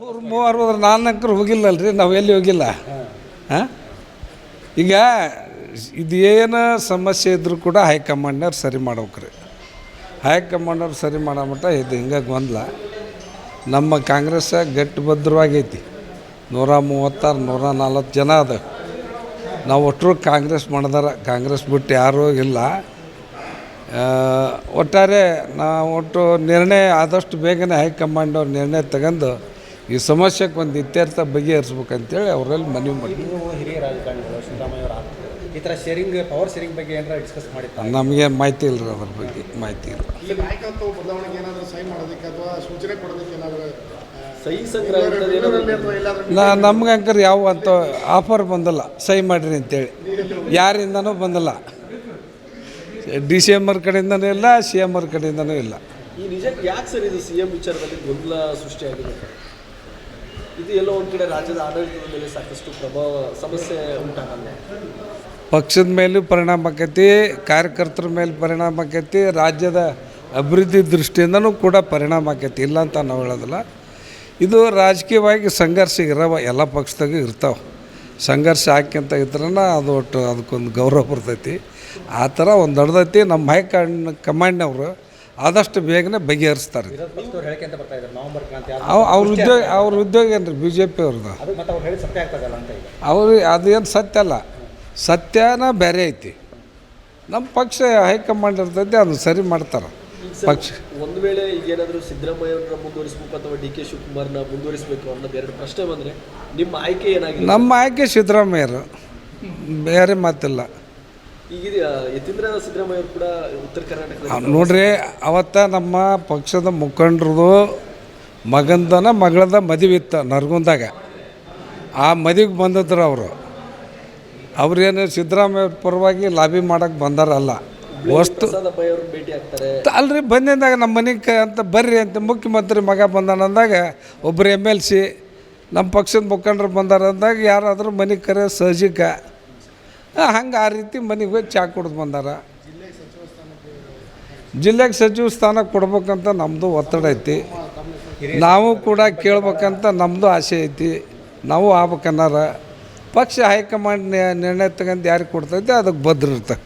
ಅವ್ರು ಮೂವರು ಹೋದ್ರೆ ಅಂಕರು ಹೋಗಿಲ್ಲಲ್ರಿ, ನಾವು ಎಲ್ಲಿ ಹೋಗಿಲ್ಲ. ಹಾಂ? ಈಗ ಇದೇನು ಸಮಸ್ಯೆ ಇದ್ದರೂ ಕೂಡ ಹೈಕಮಾಂಡ್ನವ್ರು ಸರಿ ಮಾಡ್ಬೇಕ್ರಿ. ಹೈಕಮಾಂಡ್ನವ್ರು ಸರಿ ಮಾಡೋ ಮಟ್ಟ ಇದು ಹಿಂಗೆ ಗೊಂದಲ. ನಮ್ಮ ಕಾಂಗ್ರೆಸ್ ಗಟ್ಟಿಭದ್ರವಾಗೈತಿ ನೂರ ಮೂವತ್ತಾರು, ನೂರ ನಲ್ವತ್ತು ಜನ ಅದ. ನಾವು ಒಟ್ಟರು ಕಾಂಗ್ರೆಸ್ ಮಾಡಿದಾರ, ಕಾಂಗ್ರೆಸ್ ಬಿಟ್ಟು ಯಾರೂ ಇಲ್ಲ ಒಟ್ಟಾರೆ ನಾವು ಒಟ್ಟು ನಿರ್ಣಯ ಆದಷ್ಟು ಬೇಗನೆ ಹೈಕಮಾಂಡ್ ನಿರ್ಣಯ ತಗೊಂಡು ಈ ಸಮಸ್ಯೆಗೆ ಒಂದು ಇತ್ಯರ್ಥ ಬಗೆಹರಿಸ್ಬೇಕಂತೇಳಿ ಅವರಲ್ಲಿ ಮನವಿ ಮಾಡಿ. ಹಿರಿಯ ರಾಜಕಾರಣಿಗಳು ಸಿದ್ದರಾಮಯ್ಯ ಈ ಥರ ಶೇರಿಂಗ್ ಪವರ್ ಶೇರಿಂಗ್ ಬಗ್ಗೆ ಏನಾರ ಡಿಸ್ಕಸ್ ಮಾಡಿತ್ತು ನಮಗೆ ಮಾಹಿತಿ ಇಲ್ಲ ಅವ್ರ ಬಗ್ಗೆ ಮಾಹಿತಿ ಇಲ್ಲ. ಈ ನಾಯಕತ್ವ ಬದಲಾವಣೆಗೆ ಏನಾದರೂ ಸಹಿ ಮಾಡೋದಕ್ಕೆ ಅಥವಾ ಸೂಚನೆ ಕೊಡೋದಕ್ಕೆ ಏನಾದರೂ ನಾ ನಮ್ಗೆ ಅಂಕರ್ ಯಾವ ಅಂತ ಆಫರ್ ಬಂದಲ್ಲ ಸಹಿ ಮಾಡಿರಿ ಅಂತೇಳಿ. ಯಾರಿಂದನೂ ಬಂದಲ್ಲ. ಡಿ ಸಿ ಎಂ ಆರ್ ಕಡೆಯಿಂದನೂ ಇಲ್ಲ ಸಿ ಎಂ ಆರ್ ಕಡೆಯಿಂದನೂ ಇಲ್ಲ. ಈ ನಿಜಕ್ಕೆ ಯಾಕೆ ಸರ್ ಇದು ಸಿ ಎಂ ವಿಚಾರದಲ್ಲಿ ಗೊಂದಲ ಸೃಷ್ಟಿಯಾಗಿದೆ? ಇದು ಎಲ್ಲೋ ಒಂದು ಕಡೆ ರಾಜ್ಯದ ಆಡಳಿತದ ಮೇಲೆ ಸಾಕಷ್ಟು ಪ್ರಭಾವ, ಸಮಸ್ಯೆ ಉಂಟಾಗಲ್ಲ ಪಕ್ಷದ ಮೇಲೂ ಪರಿಣಾಮ ಆಕೈತಿ, ಕಾರ್ಯಕರ್ತರ ಮೇಲೆ ಪರಿಣಾಮ ಆಕೈತಿ, ರಾಜ್ಯದ ಅಭಿವೃದ್ಧಿ ದೃಷ್ಟಿಯಿಂದನೂ ಕೂಡ ಪರಿಣಾಮ ಆಕೈತಿ. ಇಲ್ಲ ಅಂತ ನಾವು ಹೇಳೋದಿಲ್ಲ. ಇದು ರಾಜಕೀಯವಾಗಿ ಸಂಘರ್ಷ ಇರವ ಎಲ್ಲ ಪಕ್ಷದಾಗ ಇರ್ತಾವೆ. ಸಂಘರ್ಷ ಹಾಕ್ಯಂತ ಇದ್ರನ ಅದು ಒಟ್ಟು ಅದಕ್ಕೊಂದು ಗೌರವ ಬರ್ತೈತಿ. ಆ ಥರ ಒಂದು ದೊಡ್ಡದೈತಿ. ನಮ್ಮ ಹೈಕಮಾಂಡ್, ಕಮಾಂಡ್ನವರು ಆದಷ್ಟು ಬೇಗನೆ ಬಗೆಹರಿಸ್ತಾರೆ. ವಿರೋಧ ಪಕ್ಷದವ್ರು ಹೇಳಿಕೆ ಅಂತ ಬರ್ತಾ ಇದ್ದಾರೆ. ನವೆಂಬರ್ ಕ್ರಾಂತಿ ಆದ ಅವ್ರ ಉದ್ಯೋಗ ಅವ್ರ ಉದ್ಯೋಗ ಏನು ರೀ ಬಿ ಜೆ ಪಿ ಅವ್ರದ್ದು ಅವ್ರು ಹೇಳಿ ಸತ್ಯ ಆಗ್ತದಲ್ಲ ಅಂತ ಈಗ. ಅವ್ರು ಅದೇನು ಸತ್ಯ ಅಲ್ಲ. ಸತ್ಯನ ಬೇರೆ ಐತಿ. ನಮ್ಮ ಪಕ್ಷ ಹೈಕಮಾಂಡ್ ಇರ್ತೈತಿ ಅದು ಸರಿ ಮಾಡ್ತಾರೆ. ಪಕ್ಷ ಒಂದು ವೇಳೆ ಈಗೇನಾದರೂ ಸಿದ್ದರಾಮಯ್ಯವ್ರನ್ನ ಮುಂದುವರಿಸಬೇಕು ಅಥವಾ ಡಿ ಕೆ ಶಿವಕುಮಾರ್ನ ಮುಂದುವರಿಸಬೇಕು ಅನ್ನೋದು ಎರಡು ಪ್ರಶ್ನೆ ಬಂದರೆ ನಿಮ್ಮ ಆಯ್ಕೆ ಏನಾಗಿದೆ? ನಮ್ಮ ಆಯ್ಕೆ ಸಿದ್ದರಾಮಯ್ಯರು. ಬೇರೆ ಮಾತಿಲ್ಲ. ಈಗ ಇದು, ಆ, ಯತೀಂದ್ರ ಸಿದ್ದರಾಮಯ್ಯ ಕೂಡ ಉತ್ತರ ಕರ್ನಾಟಕದ ಅವ್ ನೋಡ್ರಿ ಅವತ್ತ ನಮ್ಮ ಪಕ್ಷದ ಮುಖಂಡರದು ಮಗಂದನ ಮಗಳದ ಮದುವೆ ಇತ್ತು ನರಗುಂದಾಗ. ಆ ಮದುವೆಗೆ ಬಂದಿದ್ರು ಅವರು. ಅವ್ರೇನು ಸಿದ್ದರಾಮಯ್ಯ ಪರವಾಗಿ ಲಾಬಿ ಮಾಡಕ್ಕೆ ಬಂದಾರಲ್ಲ. ವಸ್ತು ಅಲ್ರಿ ಬಂದಿಂದಾಗ ನಮ್ಮ ಮನೆಗೆ ಅಂತ ಬರ್ರಿ ಅಂತ ಮುಖ್ಯಮಂತ್ರಿ ಮಗ ಬಂದಾನಂದಾಗ ಒಬ್ಬರು ಎಂ ಎಲ್ ಸಿ ನಮ್ಮ ಪಕ್ಷದ ಮುಖಂಡರು ಬಂದಾರ ಅಂದಾಗ ಯಾರಾದರೂ ಮನೆಗೆ ಕರೆ ಸಹಜಿಕ ಹಂಗೆ ಆ ರೀತಿ ಮನೆಗೆ ಹೋಗಿ ಚಾ ಕುಡ್ದು ಬಂದಾರ. ಜಿಲ್ಲೆಗೆ ಸಚಿವ ಸ್ಥಾನ ಕೊಡ್ಬೇಕಂತ ನಮ್ಮದು ಒತ್ತಡ ಐತಿ. ನಾವು ಕೂಡ ಕೇಳ್ಬೇಕಂತ ನಮ್ಮದು ಆಸೆ ಐತಿ. ನಾವು ಆಗ್ಬೇಕನ್ನಾರ. ಪಕ್ಷ ಹೈಕಮಾಂಡ್ ನಿರ್ಣಯ ತಗೊಂಡು ಯಾರಿಗೆ ಕೊಡ್ತೈತೆ ಅದಕ್ಕೆ ಭದ್ರ ಇರ್ತಾರೆ.